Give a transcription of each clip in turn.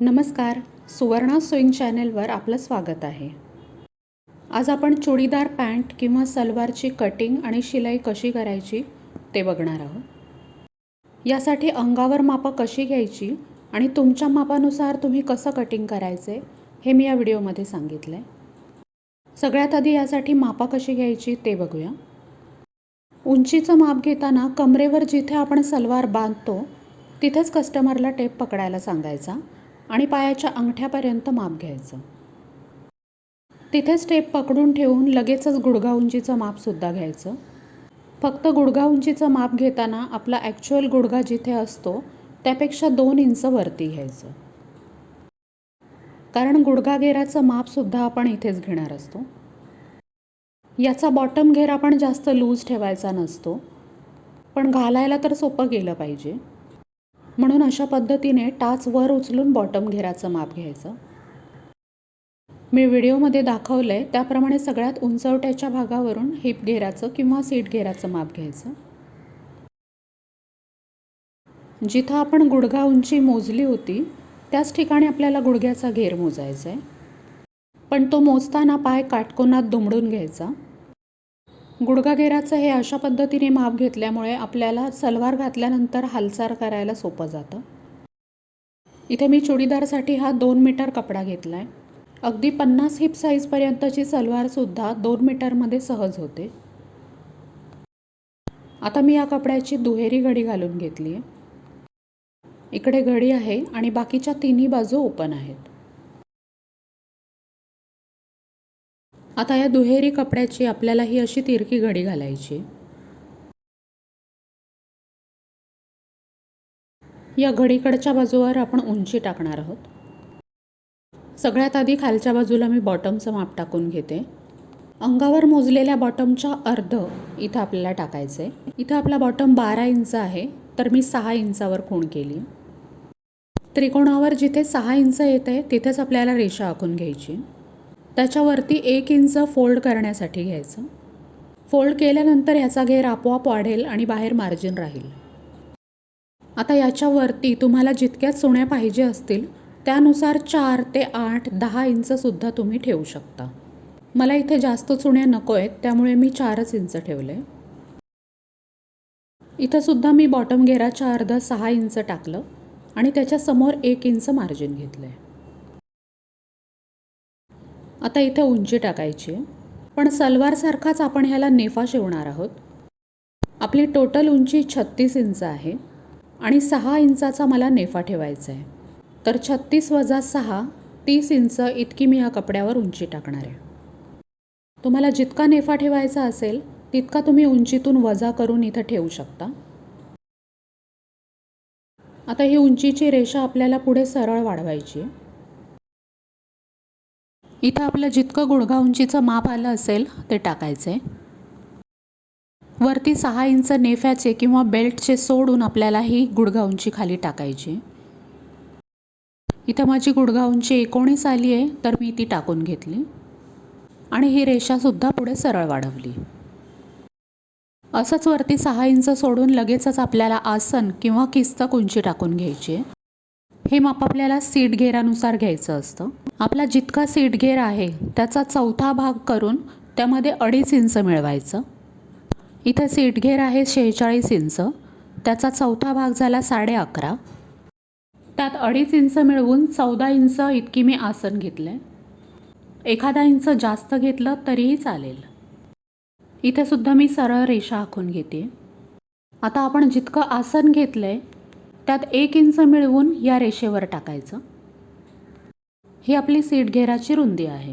नमस्कार. सुवर्णा स्विंग चॅनेलवर आपलं स्वागत आहे. आज आपण चुडीदार पॅन्ट किंवा सलवारची कटिंग आणि शिलाई कशी करायची ते बघणार आहोत. यासाठी अंगावर मापं कशी घ्यायची आणि तुमच्या मापानुसार तुम्ही कसं कटिंग करायचे हे मी या व्हिडिओमध्ये सांगितलं आहे सगळ्यात आधी यासाठी मापा कशी घ्यायची ते बघूया. उंचीचं माप घेताना कमरेवर जिथे आपण सलवार बांधतो तिथेच कस्टमरला टेप पकडायला सांगायचा. आणि पायाच्या अंगठ्यापर्यंत माप घ्यायचं. तिथे स्टेप पकडून ठेवून लगेचच गुडघा उंचीचं मापसुद्धा घ्यायचं. फक्त गुडघा उंचीचं माप घेताना आपला ॲक्च्युअल गुडघा जिथे असतो त्यापेक्षा दोन इंच वरती घ्यायचं. कारण गुडघा घेराचं मापसुद्धा आपण इथेच घेणार असतो. याचा बॉटम घेर आपण जास्त लूज ठेवायचा नसतो. पण घालायला तर सोपं गेलं पाहिजे. म्हणून अशा पद्धतीने टाच वर उचलून बॉटम घेराचं माप घ्यायचं. मी व्हिडिओमध्ये दाखवलं आहे त्याप्रमाणे सगळ्यात उंचवट्याच्या भागावरून हिप घेराचं किंवा सीट घेराचं माप घ्यायचं. जिथं आपण गुडघा उंची मोजली होती त्याच ठिकाणी आपल्याला गुडघ्याचा घेर मोजायचा आहे पण तो मोजताना पाय काटकोनात दुमडून घ्यायचा. गुडघागेराचं हे अशा पद्धतीने माप घेतल्यामुळे आपल्याला सलवार घातल्यानंतर हालचाल करायला सोपं जातं. इथे मी चुडीदारसाठी हा दोन मीटर कपडा घेतला आहे अगदी पन्नास हिप साईजपर्यंतची सलवारसुद्धा दोन मीटरमध्ये सहज होते. आता मी या कपड्याची दुहेरी घडी घालून घेतली आहे इकडे घडी आहे आणि बाकीच्या तिन्ही बाजू ओपन आहेत. आता या दुहेरी कपड्याची आपल्याला ही अशी तिरकी घडी घालायची. या घडीकडच्या बाजूवर आपण उंची टाकणार आहोत. सगळ्यात आधी खालच्या बाजूला मी बॉटमचं माप टाकून घेते. अंगावर मोजलेल्या बॉटमच्या अर्ध इथं आपल्याला टाकायचं आहे इथं आपला बॉटम बारा इंच आहे तर मी सहा इंचावर खूण केली. त्रिकोणावर जिथे सहा इंच येते तिथेच आपल्याला रेषा आखून घ्यायची. त्याच्यावरती एक इंच फोल्ड करण्यासाठी घ्यायचं. फोल्ड केल्यानंतर ह्याचा घेर आपोआप वाढेल आणि बाहेर मार्जिन राहील. आता याच्यावरती तुम्हाला जितक्या चुण्या पाहिजे असतील त्यानुसार चार ते आठ दहा इंचसुद्धा तुम्ही ठेवू शकता. मला इथे जास्त चुण्या नको आहेत त्यामुळे मी चारच इंच ठेवले. इथंसुद्धा मी बॉटम घेराच्या अर्धा सहा इंच टाकलं आणि त्याच्यासमोर एक इंच मार्जिन घेतलं आहे आता इथे उंची टाकायची आहे. पण सलवारसारखाच आपण ह्याला नेफा शिवणार आहोत. आपली टोटल उंची छत्तीस इंच आहे आणि सहा इंचाचा मला नेफा ठेवायचा आहे. तर छत्तीस वजा सहा तीस इंच इतकी मी ह्या कपड्यावर उंची टाकणार आहे. तुम्हाला जितका नेफा ठेवायचा असेल तितका तुम्ही उंचीतून वजा करून इथं ठेवू शकता. आता ही उंचीची रेषा आपल्याला पुढे सरळ वाढवायची आहे. इथं आपलं जितकं गुडघा उंचीचं माप आलं असेल ते टाकायचं आहे वरती सहा इंच नेफ्याचे किंवा बेल्टचे सोडून आपल्याला ही गुडघा उंची खाली टाकायची. इथं माझी गुडघा उंची एकोणीस आली आहे तर मी ती टाकून घेतली. आणि ही रेषासुद्धा पुढे सरळ वाढवली. असंच वरती सहा इंच सोडून लगेचच आपल्याला आसन किंवा किस्तक उंची टाकून घ्यायची. आहे हे माप आपल्याला सीट घेरानुसार घ्यायचं असतं. आपला जितका सीट घेर आहे त्याचा चौथा भाग करून त्यामध्ये अडीच इंच मिळवायचं. इथं सीट घेर आहे शेहेचाळीस इंच त्याचा चौथा भाग झाला साडे अकरा. त्यात अडीच इंच मिळवून चौदा इंच इतकी मी आसन घेतलं आहे एखादा इंच जास्त घेतलं तरीही चालेल. इथे सुद्धा मी सरळ रेषा आखून घेते. आता आपण जितकं आसन घेतलं आहे त्यात एक इंच मिळवून या रेषेवर टाकायचं. ही आपली सीट घेराची रुंदी आहे.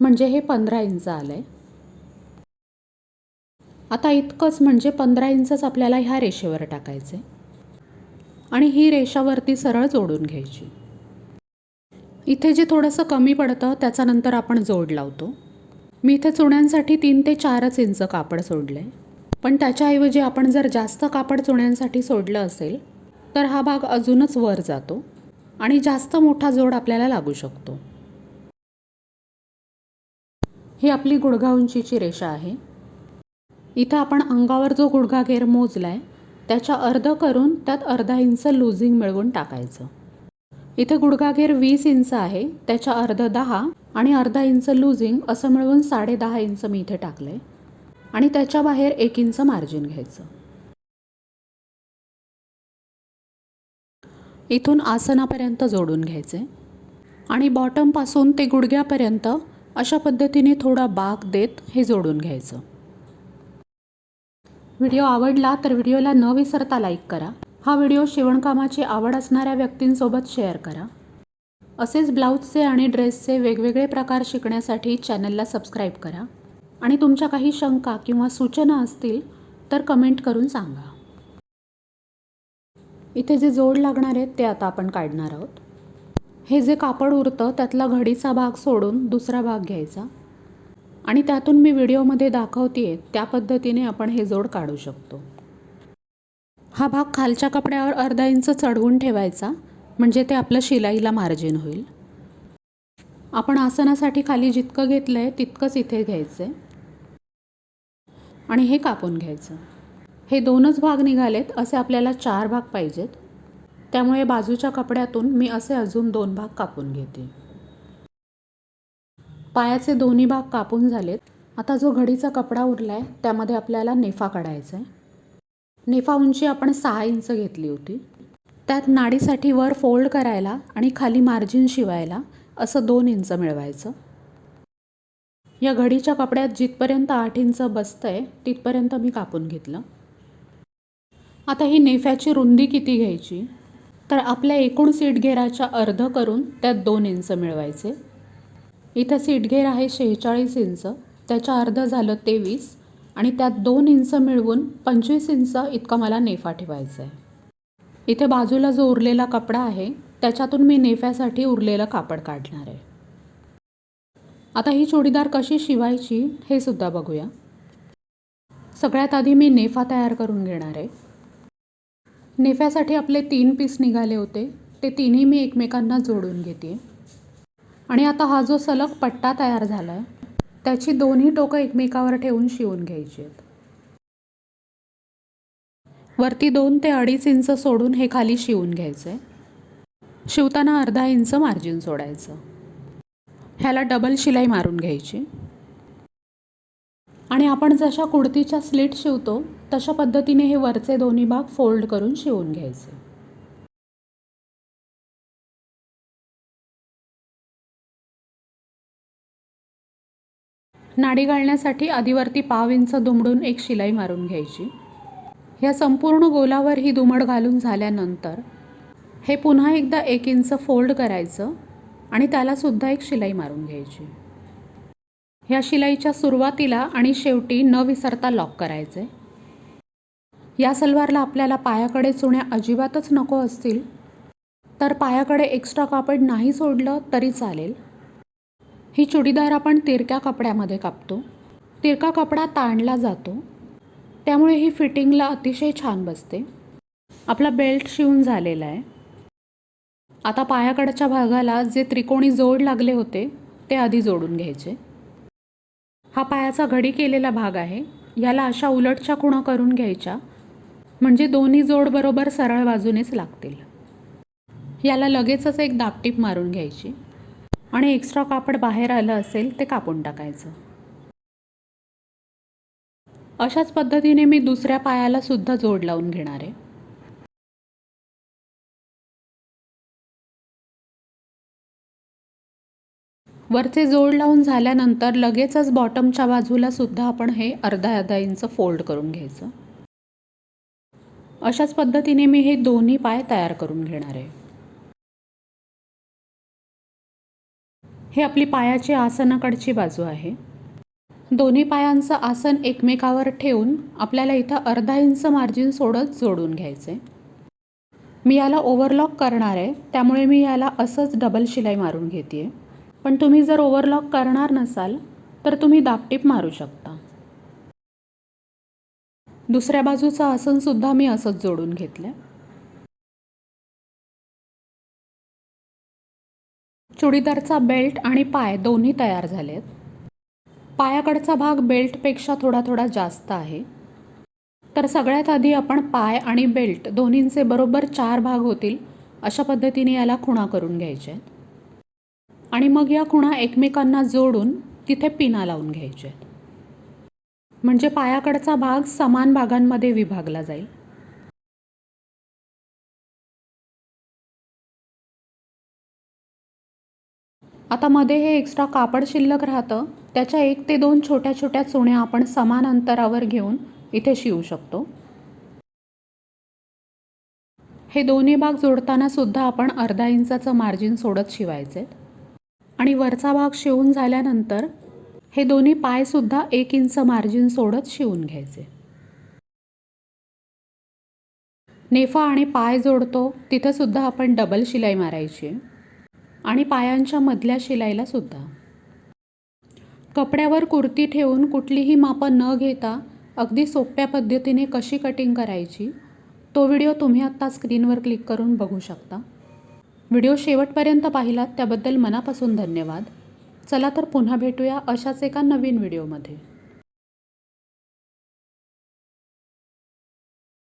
म्हणजे हे पंधरा इंच आलं आहे आता इतकंच म्हणजे पंधरा इंचच आपल्याला ह्या रेषेवर टाकायचं. आणि ही रेषावरती सरळ जोडून घ्यायची. इथे जे थोडंसं कमी पडतं त्याच्यानंतर आपण जोड लावतो. मी इथे चुण्यांसाठी तीन ते चारच इंच कापड सोडलं आहे पण त्याच्याऐवजी आपण जर जास्त कापड चुण्यांसाठी सोडलं असेल तर हा भाग अजूनच वर जातो आणि जास्त मोठा जोड आपल्याला लागू शकतो. ही आपली गुडघा उंचीची रेषा आहे. इथं आपण अंगावर जो गुडघा घेर मोजला आहे त्याच्या अर्ध करून त्यात अर्धा इंच लूझिंग मिळवून टाकायचं. इथे गुडघाघेर वीस इंच आहे त्याच्या अर्ध दहा आणि अर्धा इंच लूझिंग असं मिळवून साडे दहा इंच मी इथे टाकलं आहे आणि त्याच्या बाहेर एक इंच मार्जिन घ्यायचं. इथून आसनापर्यंत जोडून घ्यायचे. आणि बॉटमपासून ते गुडघ्यापर्यंत अशा पद्धतीने थोडा बाक देत हे जोडून घ्यायचं. व्हिडिओ आवडला तर व्हिडिओला न विसरता लाईक करा. हा व्हिडिओ शिवणकामाची आवड असणाऱ्या व्यक्तींसोबत शेअर करा. असेच ब्लाऊजचे आणि ड्रेसचे वेगवेगळे प्रकार शिकण्यासाठी चॅनलला सबस्क्राईब करा. आणि तुमच्या काही शंका किंवा सूचना असतील तर कमेंट करून सांगा. इथे जे जोड लागणार आहेत ते आता आपण काढणार आहोत. हे जे कापड उरतं त्यातला घडीचा भाग सोडून दुसरा भाग घ्यायचा. आणि त्यातून मी व्हिडिओमध्ये दाखवते त्या पद्धतीने आपण हे जोड काढू शकतो. हा भाग खालच्या कपड्यावर अर्धा इंच चढवून ठेवायचा म्हणजे ते आपलं शिलाईला मार्जिन होईल. आपण आसनासाठी खाली जितकं घेतलं आहे तितकंच इथे घ्यायचं आहे आणि हे कापून घ्यायचं. हे दोनच भाग निघालेत असे आपल्याला चार भाग पाहिजेत. त्यामुळे बाजूच्या कपड्यातून मी असे अजून दोन भाग कापून घेते. पायाचे दोन्ही भाग कापून झालेत. आता जो घडीचा कपडा उरला आहे त्यामध्ये आपल्याला नेफा काढायचा आहे नेफा उंची आपण सहा इंच घेतली होती. त्यात नाडीसाठी वर फोल्ड करायला आणि खाली मार्जिन शिवायला असं दोन इंच मिळवायचं. या घडीच्या कपड्यात जिथपर्यंत आठ इंच बसतं आहे तिथपर्यंत मी कापून घेतलं. आता ही नेफ्याची रुंदी किती घ्यायची? तर आपल्या एकूण सीटघेराच्या अर्ध करून त्यात दोन इंच मिळवायचे. इथं सीटघेर आहे शेहेचाळीस इंच त्याच्या अर्ध झालं तेवीस आणि त्यात दोन इंच मिळवून पंचवीस इंच इतका मला नेफा ठेवायचा आहे इथे बाजूला जो उरलेला कपडा आहे त्याच्यातून मी नेफ्यासाठी उरलेलं कापड काढणार आहे आता ही चुडीदार कशी शिवायची हे सुद्धा बघूया. सगळ्यात आधी मी नेफा तयार करून घेणार आहे. नेफ्यासाठी आपले तीन पीस निघाले होते. ते तिन्ही मी एकमेकांना जोडून घेते आणि आता हा जो सलग पट्टा तयार झाला आहे त्याची दोन्ही टोकं एकमेकावर ठेवून शिवून घ्यायची आहेत. वरती दोन ते अडीच इंच सोडून हे खाली शिवून घ्यायचं आहे शिवताना अर्धा इंच मार्जिन सोडायचं. ह्याला डबल शिलाई मारून घ्यायची. आणि आपण जशा कुडतीच्या स्लिट शिवतो तशा पद्धतीने हे वरचे दोन्ही भाग फोल्ड करून शिवून घ्यायचे. नाडी घालण्यासाठी आधीवरती पाव इंच दुमडून एक शिलाई मारून घ्यायची. ह्या संपूर्ण गोलावर ही दुमड घालून झाल्यानंतर हे पुन्हा एकदा एक इंच फोल्ड करायचं. आणि त्यालासुद्धा एक शिलाई मारून घ्यायची. ह्या शिलाईच्या सुरुवातीला आणि शेवटी न विसरता लॉक करायचे. या सलवारला आपल्याला पायाकडे चुण्या अजिबातच नको असतील तर पायाकडे एक्स्ट्रा कापड नाही सोडलं तरी चालेल. ही चुडीदार आपण तिरक्या कपड्यामध्ये कापतो. तिरका कपडा ताणला जातो. त्यामुळे ही फिटिंगला अतिशय छान बसते. आपला बेल्ट शिवून झालेला आहे. आता पायाकडच्या भागाला जे त्रिकोणी जोड लागले होते ते आधी जोडून घ्यायचे. हा पायाचा घडी केलेला भाग आहे याला अशा उलटच्या खुणा करून घ्यायच्या म्हणजे दोन्ही जोड बरोबर सरळ बाजूनेच लागतील. याला लगेचच एक दापटीप मारून घ्यायची आणि एक्स्ट्रा कापड बाहेर आलं असेल ते कापून टाकायचं. अशाच पद्धतीने मी दुसऱ्या पायाला सुद्धा जोड लावून घेणार आहे. वरचे जोड लावून झाल्यानंतर लगेचच बॉटमच्या बाजूला सुद्धा आपण हे अर्धा अर्धा इंच फोल्ड करून घ्यायचं. अशाच पद्धतीने मी हे दोन्ही पाय तयार करून घेणार आहे. हे आपली पायाची आसनाकडची बाजू आहे. दोन्ही पायांचं आसन एकमेकावर ठेवून आपल्याला इथं अर्धा इंच मार्जिन सोडत जोडून घ्यायचे. मी याला ओव्हरलॉक करणार आहे त्यामुळे मी याला असंच डबल शिलाई मारून घेते आहे पण तुम्ही जर ओव्हरलॉक करणार नसाल तर तुम्ही दापटीप मारू शकता. दुसऱ्या बाजूचं आसनसुद्धा मी असंच जोडून घेतलं चुडीदारचा बेल्ट आणि पाय दोन्ही तयार झालेत. पायाकडचा भाग बेल्टपेक्षा थोडा थोडा जास्त आहे. तर सगळ्यात आधी आपण पाय आणि बेल्ट दोन्हींचे बरोबर चार भाग होतील अशा पद्धतीने याला खुणा करून घ्यायच्या आहेत. आणि मग या खुणा एकमेकांना जोडून तिथे पिना लावून घ्यायच्या आहेत म्हणजे पायाकडचा भाग समान भागांमध्ये विभागला जाईल. आता मध्ये हे एक्स्ट्रा कापड शिल्लक राहतं. त्याच्या एक ते दोन छोट्या छोट्या चुण्या आपण समान अंतरावर घेऊन इथे शिवू शकतो. हे दोन्ही भाग जोडताना सुद्धा आपण अर्धा इंचाचं मार्जिन सोडत शिवायचे आणि वरचा भाग शिवून झाल्यानंतर हे दोन्ही पायसुद्धा एक इंच मार्जिन सोडत शिवून घ्यायचे. नेफा आणि पाय जोडतो तिथंसुद्धा आपण डबल शिलाई मारायची आहे आणि पायांच्या मधल्या शिलाईलासुद्धा कपड्यावर कुर्ती ठेवून कुठलीही मापं न घेता अगदी सोप्या पद्धतीने कशी कटिंग करायची तो व्हिडिओ तुम्ही आत्ता स्क्रीनवर क्लिक करून बघू शकता. व्हिडिओ शेवटपर्यंत पाहिलात त्याबद्दल मनापासून धन्यवाद. चला तर पुन्हा भेटूया अशाच एका नवीन व्हिडिओमध्ये.